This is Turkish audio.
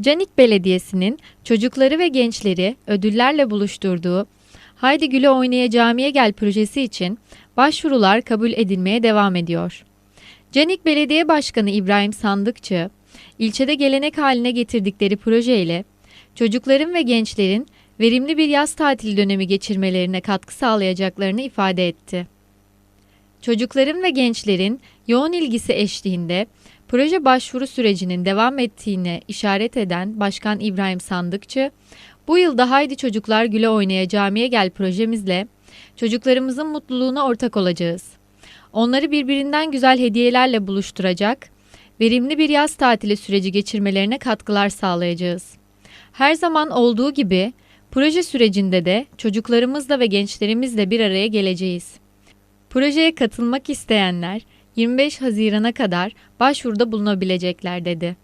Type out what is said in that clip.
Canik Belediyesi'nin çocukları ve gençleri ödüllerle buluşturduğu Haydi Güle Oynaya Camiye Gel projesi için başvurular kabul edilmeye devam ediyor. Canik Belediye Başkanı İbrahim Sandıkçı, ilçede gelenek haline getirdikleri projeyle çocukların ve gençlerin verimli bir yaz tatili dönemi geçirmelerine katkı sağlayacaklarını ifade etti. Çocukların ve gençlerin yoğun ilgisi eşliğinde proje başvuru sürecinin devam ettiğine işaret eden Başkan İbrahim Sandıkçı, bu yıl da Haydi Çocuklar Güle Oynaya Camiye Gel projemizle çocuklarımızın mutluluğuna ortak olacağız. Onları birbirinden güzel hediyelerle buluşturacak, verimli bir yaz tatili süreci geçirmelerine katkılar sağlayacağız. Her zaman olduğu gibi proje sürecinde de çocuklarımızla ve gençlerimizle bir araya geleceğiz. Projeye katılmak isteyenler 25 Haziran'a kadar başvuruda bulunabilecekler dedi.